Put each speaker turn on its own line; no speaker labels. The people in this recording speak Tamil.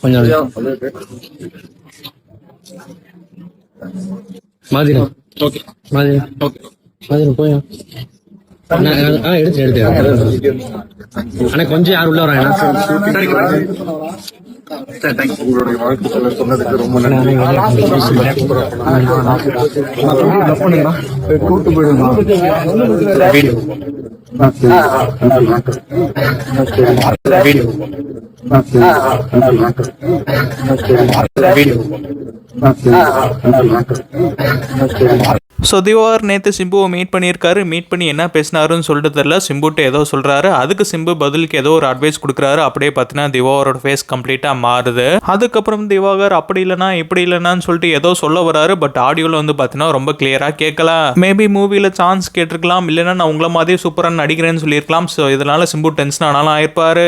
கொஞ்சம் மாதிரி மாதிரி மாதிரி போய் அண்ணா, ஆ எடுத்து எடுத்து அண்ணா கொஞ்சம் யார் உள்ள வராங்க
உங்களுடைய வாழ்த்துக்களை சொன்னதுக்கு ரொம்ப கூட்டு
ஸோ திவாகர் நேற்று சிம்புவை மீட் பண்ணியிருக்காரு. மீட் பண்ணி என்ன பேசினாருன்னு சொல்லிட்டு தெரில சிம்புட்டு ஏதோ சொல்கிறாரு அதுக்கு சிம்பு பதிலுக்கு ஏதோ ஒரு அட்வைஸ் கொடுக்குறாரு. அப்படியே பார்த்தீங்கன்னா திவாகரோட ஃபேஸ் கம்ப்ளீட்டாக மாறுது. அதுக்கப்புறம் திவாகர் அப்படி இல்லைனா இப்படி இல்லைனான்னு சொல்லிட்டு ஏதோ சொல்ல வராரு. பட் ஆடியோவில் வந்து பார்த்தீங்கன்னா ரொம்ப கிளியராக கேட்கல மேபி மூவியில் சான்ஸ் கேட்டிருக்கலாம். இல்லைன்னா நான் உங்களை மாதிரி சூப்பராக நடிக்கிறேன்னு சொல்லியிருக்கலாம். ஸோ இதனால சிம்பு டென்ஷன் ஆனாலும் ஆயிருப்பாரு.